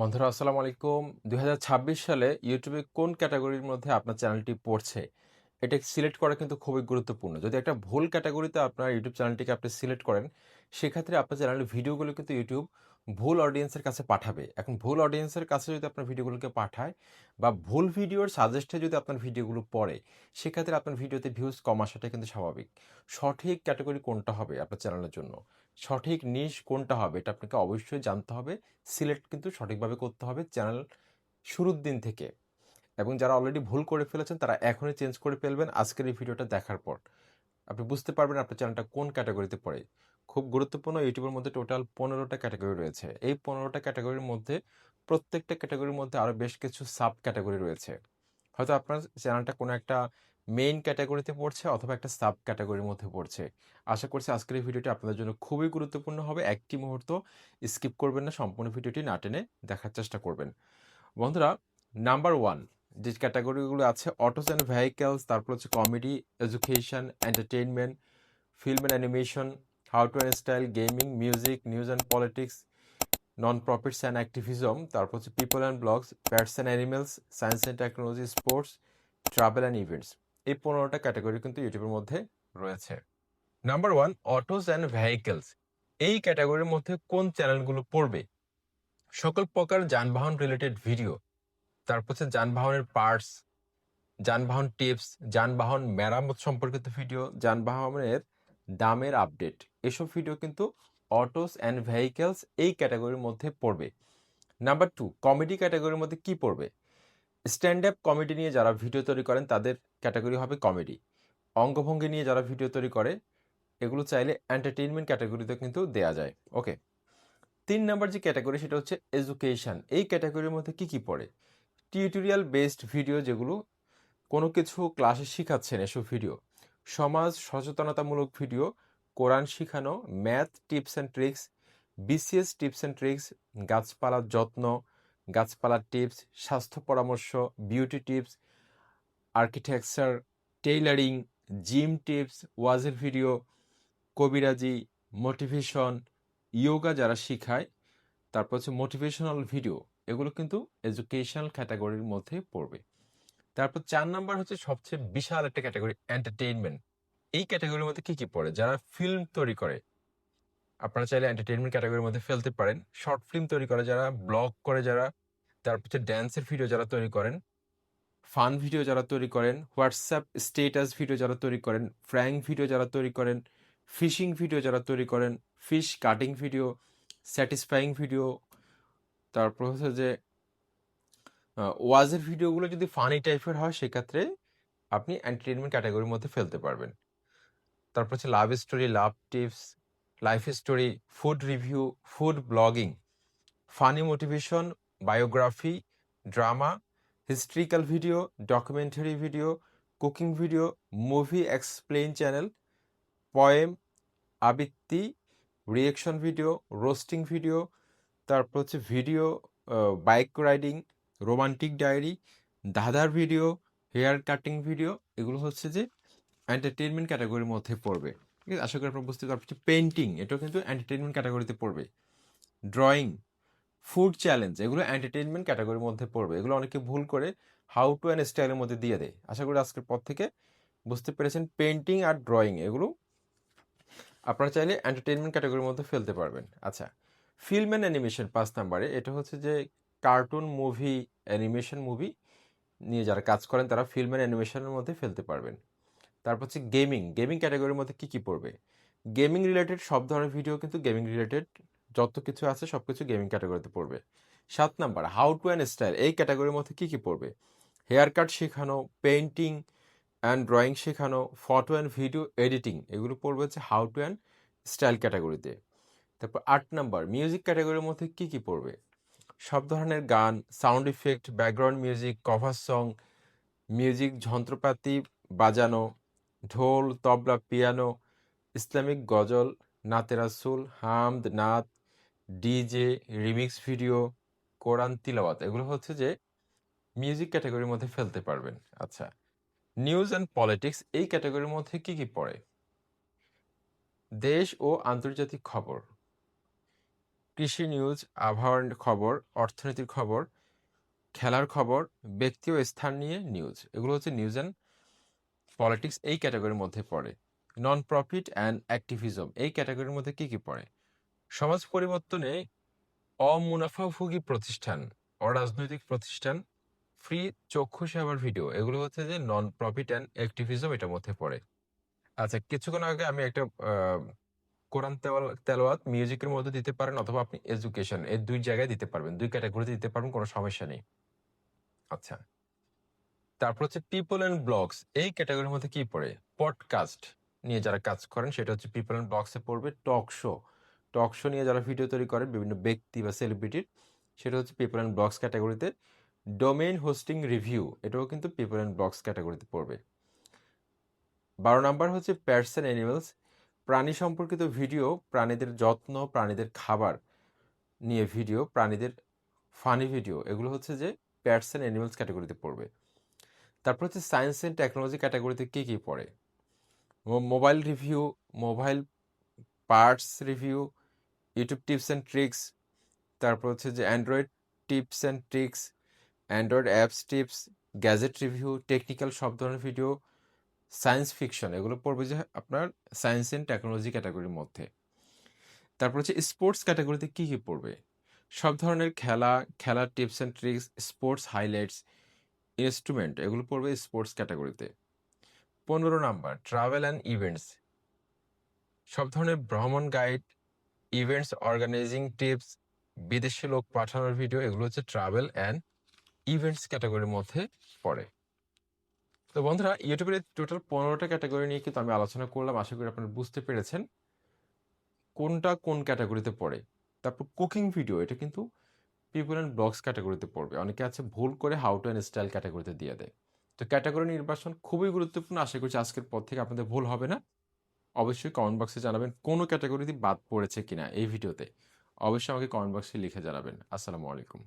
বন্ধুরা, আসসালামু আলাইকুম। দু হাজার ছাব্বিশ সালে ইউটিউবে কোন ক্যাটাগরির মধ্যে আপনার চ্যানেলটি পড়ছে, এটা সিলেক্ট করা কিন্তু খুবই গুরুত্বপূর্ণ। যদি একটা ভুল ক্যাটাগরিতে আপনার ইউটিউব চ্যানেলটিকে আপনি সিলেক্ট করেন, সেক্ষেত্রে আপনার চ্যানেলের ভিডিওগুলো কিন্তু ইউটিউব ভুল অডিয়েন্সের কাছে পাঠাবে। এখন ভুল অডিয়েন্সের কাছে যদি আপনার ভিডিওগুলোকে পাঠায় বা ভুল ভিডিওর সাজেস্টে যদি আপনার ভিডিওগুলো পড়ে, সেক্ষেত্রে আপনার ভিডিওতে ভিউজ কম আসাটা কিন্তু স্বাভাবিক। সঠিক ক্যাটাগরি কোনটা হবে আপনার চ্যানেলের জন্য? সঠিক নিশ কোনটা হবে এটা আপনাকে অবশ্যই জানতে হবে। সিলেক্ট কিন্তু সঠিকভাবে করতে হবে চ্যানেল শুরুর দিন থেকে। এবং যারা অলরেডি ভুল করে ফেলেছেন তারা এখনই চেঞ্জ করে ফেলবেন আজকের এই ভিডিওটা দেখার পর। আপনি বুঝতে পারবেন আপনার চ্যানেলটা কোন ক্যাটাগরিতে পড়ে। খুব গুরুত্বপূর্ণ ইউটিউবের মধ্যে টোটাল পনেরোটা ক্যাটাগরি রয়েছে। এই পনেরোটা ক্যাটাগরির মধ্যে প্রত্যেকটা ক্যাটাগরির মধ্যে আরও বেশ কিছু সাব ক্যাটাগরি রয়েছে। হয়তো আপনার চ্যানেলটা কোনো একটা মেইন ক্যাটাগরিতে পড়ছে অথবা একটা সাব ক্যাটাগরির মধ্যে পড়ছে। আশা করছি আজকের এই ভিডিওটি আপনাদের জন্য খুবই গুরুত্বপূর্ণ হবে। একটি মুহূর্ত স্কিপ করবেন না, সম্পূর্ণ ভিডিওটি না টেনে দেখার চেষ্টা করবেন। বন্ধুরা নাম্বার ওয়ান যে ক্যাটাগরিগুলো আছে অটোস অ্যান্ড ভেহিকেলস তারপর হচ্ছে comedy education entertainment film and animation how to and style gaming music news and politics non profits and activism তারপর হচ্ছে people and blogs pets and animals science and technology sports travel and events এই পনেরোটা category কিন্তু ইউটিউবের মধ্যে রয়েছে। Number one autos and vehicles এই ক্যাটাগরির মধ্যে কোন চ্যানেলগুলো পড়বে? সকল প্রকার যানবাহন রিলেটেড ভিডিও তারপর হচ্ছে যানবাহনের পার্টস যানবাহন টিপস যানবাহন মেরামত সম্পর্কিত ভিডিও যানবাহনের দামের আপডেট এসব ভিডিও কিন্তু অটোস অ্যান্ড ভেহিকেলস এই ক্যাটাগরির মধ্যে পড়বে। নাম্বার টু কমেডি ক্যাটাগরির মধ্যে কি পড়বে? স্ট্যান্ড আপ কমেডি নিয়ে যারা ভিডিও তৈরি করেন, তাদের ক্যাটাগরি হবে কমেডি। অঙ্গভঙ্গি নিয়ে যারা ভিডিও তৈরি করে, এগুলো চাইলে এন্টারটেইনমেন্ট ক্যাটাগরিতে কিন্তু দেয়া যায়। ওকে। তিন নাম্বার যে ক্যাটাগরি, সেটা হচ্ছে এডুকেশন। এই ক্যাটাগরির মধ্যে কি কি পড়ে? টিউটোরিয়াল বেসড ভিডিও যেগুলো, কোনো কিছু ক্লাসে শেখাচ্ছেন এসব ভিডিও। সমাজ সচেতনতামূলক ভিডিও, কোরআন শিখানো, math tips and tricks, BCS tips and tricks, গাছপালার যত্ন গাছপালার টিপস, স্বাস্থ্য পরামর্শ, beauty tips, architecture tailoring, gym tips, ওয়াজের ভিডিও, কবিরাজি, মোটিভেশন, ইয়োগা যারা শেখায়, তারপর হচ্ছে মোটিভেশনাল ভিডিও, এগুলো কিন্তু এডুকেশনাল ক্যাটাগরির মধ্যে পড়বে। তারপর চার নাম্বার হচ্ছে সবচেয়ে বিশাল একটা ক্যাটাগরি, এন্টারটেইনমেন্ট। এই ক্যাটাগরির মধ্যে কি কি পড়ে? যারা ফিল্ম তৈরি করে আপনারা চাইলে এন্টারটেইনমেন্ট ক্যাটাগরির মধ্যে ফেলতে পারেন। শর্ট ফিল্ম তৈরি করে যারা ব্লগ করে যারা তারপর হচ্ছে ড্যান্সের ভিডিও যারা তৈরি করেন ফান ভিডিও যারা তৈরি করেন হোয়াটসঅ্যাপ স্টেটাস ভিডিও যারা তৈরি করেন ফ্র্যাঙ্ক ভিডিও যারা তৈরি করেন ফিশিং ভিডিও যারা তৈরি করেন fish cutting video satisfying video তারপর হচ্ছে যে ওয়াজের ভিডিওগুলো যদি ফানি টাইপের হয়, সেক্ষেত্রে আপনি এন্টারটেনমেন্ট ক্যাটাগরির মধ্যে ফেলতে পারবেন। তারপর হচ্ছে love story love tips life story food review food blogging funny motivation biography drama historical video documentary video cooking video movie explain channel poem আবৃত্তি রিয়েকশন ভিডিও রোস্টিং ভিডিও তারপর হচ্ছে video bike riding romantic diary দাদার video hair cutting video এগুলো হচ্ছে যে entertainment ক্যাটাগরির মধ্যে পড়বে। ঠিক আছে আশা করি আপনার বুঝতে হচ্ছে পেন্টিং এটাও কিন্তু এন্টারটেনমেন্ট ক্যাটাগরিতে পড়বে। ড্রয়িং ফুড চ্যালেঞ্জ এগুলো এন্টারটেনমেন্ট ক্যাটাগরির মধ্যে পড়বে। এগুলো অনেকে ভুল করে হাউ টু অ্যান্ড স্টাইলের মধ্যে দিয়ে দেয়। আশা করি আজকের পর থেকে বুঝতে পেরেছেন পেন্টিং আর ড্রয়িং এগুলো আপনারা চাইলে এন্টারটেনমেন্ট ক্যাটাগরির মধ্যে ফেলতে পারবেন। আচ্ছা ফিল্ম অ্যান্ড অ্যানিমেশন পাঁচ নাম্বারে, এটা হচ্ছে যে কার্টুন মুভি অ্যানিমেশন মুভি নিয়ে যারা কাজ করেন, তারা ফিল্ম অ্যান্ড অ্যানিমেশনের মধ্যে ফেলতে পারবেন। তারপর হচ্ছে গেমিং গেমিং ক্যাটাগরির মধ্যে কী কী পড়বে? গেমিং রিলেটেড সব ধরনের ভিডিও কিন্তু গেমিং রিলেটেড যত কিছু আছে সব কিছু গেমিং ক্যাটাগরিতে পড়বে। সাত number how to and style এই ক্যাটাগরির মধ্যে কী কী পড়বে? হেয়ার কাট শেখানো পেন্টিং অ্যান্ড ড্রয়িং শেখানো ফটো অ্যান্ড ভিডিও এডিটিং এগুলো পড়বে হচ্ছে হাউ টু অ্যান্ড স্টাইল ক্যাটাগরিতে তারপর আট নাম্বার মিউজিক ক্যাটাগরির মধ্যে কী কী পড়বে? সব ধরনের গান sound effect background music cover song music যন্ত্রপাতি বাজানো ঢোল তবলা পিয়ানো ইসলামিক গজল নাতে রাসুল হামদ নাত ডিজে রিমিক্স ভিডিও কোরআন তিলাওয়াত। এগুলো হচ্ছে যে মিউজিক ক্যাটাগরির মধ্যে ফেলতে পারবেন। আচ্ছা নিউজ অ্যান্ড পলিটিক্স এই ক্যাটাগরির মধ্যে কি কি পড়ে? দেশ ও আন্তর্জাতিক খবর। কৃষি নিউজ, আবহাওয়ার খবর, অর্থনীতির খবর, খেলার খবর, ব্যক্তি ও স্থান নিয়ে নিউজ। এগুলো হচ্ছে নিউজ অ্যান্ড পলিটিক্স এই ক্যাটাগরির মধ্যে পড়ে। নন প্রফিট অ্যান্ড অ্যাক্টিভিজম এই ক্যাটাগরির মধ্যে কি কি পড়ে? সমাজ পরিবর্তনে অমুনাফাভোগী প্রতিষ্ঠান, অরাজনৈতিক প্রতিষ্ঠান, ফ্রি চক্ষু সেবার ভিডিও এগুলো হচ্ছে যে নন প্রফিট অ্যান্ড অ্যাক্টিভিজম এটার মধ্যে পড়ে। আচ্ছা কিছুক্ষণ আগে আমি একটা কোরআন তেলাওয়াত মিউজিকের মধ্যে দিতে পারেন অথবা আপনি এডুকেশন এই দুই জায়গায় দিতে পারবেন। দুই ক্যাটাগরিতে দিতে পারবেন কোনো সমস্যা নেই। আচ্ছা। তারপর হচ্ছে পিপল অ্যান্ড ব্লগস এই ক্যাটাগরির মধ্যে কি পড়ে? পডকাস্ট নিয়ে যারা কাজ করেন সেটা হচ্ছে পিপল অ্যান্ড ব্লগস পড়বে। টক শো, টক শো নিয়ে যারা ভিডিও তৈরি করেন বিভিন্ন ব্যক্তি বা সেলিব্রিটির সেটা হচ্ছে পিপল অ্যান্ড ব্লগস ক্যাটাগরিতে। ডোমেইন হোস্টিং রিভিউ এটাও কিন্তু পিপল অ্যান্ড ব্লগস ক্যাটাগরিতে পড়বে। ১২ নাম্বার হচ্ছে পেটস অ্যান্ড অ্যানিমালস প্রাণী সম্পর্কিত ভিডিও, প্রাণীদের যত্ন, প্রাণীদের খাবার নিয়ে ভিডিও, প্রাণীদের ফানি ভিডিও এগুলো হচ্ছে যে পেটস অ্যান্ড অ্যানিমালস ক্যাটাগরিতে পড়বে। তারপর হচ্ছে সায়েন্স অ্যান্ড টেকনোলজি ক্যাটাগরিতে কী কী পড়ে? Mobile review, mobile parts review, YouTube tips and tricks তারপর হচ্ছে যে Android tips and tricks Android apps tips, gadget review, technical সব ধরনের ভিডিও, সায়েন্স ফিকশন এগুলো পড়বে যে আপনার সায়েন্স অ্যান্ড টেকনোলজি ক্যাটাগরির মধ্যে। তারপর হচ্ছে স্পোর্টস ক্যাটাগরিতে কী কী পড়বে? সব ধরনের খেলা, খেলার tips and tricks sports highlights, instrument এগুলো পড়বে স্পোর্টস ক্যাটাগরিতে। ১৫ নাম্বার ট্রাভেল অ্যান্ড ইভেন্টস সব ধরনের ভ্রমণ গাইড, ইভেন্টস অর্গানাইজিং টিপস, বিদেশে লোক পাঠানোর ভিডিও এগুলো হচ্ছে ট্রাভেল অ্যান্ড ইভেন্টস ক্যাটাগরির মধ্যে পড়ে। তো বন্ধুরা ইউটিউবের টোটাল পনেরোটা ক্যাটাগরি নিয়ে কিন্তু আমি আলোচনা করলাম। আশা করি আপনারা বুঝতে পেরেছেন। কোনটা কোন ক্যাটাগরিতে পড়ে। তারপর কুকিং ভিডিও এটা কিন্তু পিপল অ্যান্ড ব্লগস ক্যাটাগরিতে পড়বে। অনেকে আছে ভুল করে হাউ টু অ্যান্ড স্টাইল ক্যাটাগরিতে দিয়ে দেয়। তো ক্যাটাগরি নির্বাচন খুবই গুরুত্বপূর্ণ। আশা করছি আজকের পর থেকে আপনাদের ভুল হবে না। অবশ্যই কমেন্ট বক্সে জানাবেন কোনো ক্যাটাগরিতে বাদ পড়েছে কিনা এই ভিডিওতে। অবশ্যই আমাকে কমেন্ট বক্সে লিখে জানাবেন। আসসালামু আলাইকুম।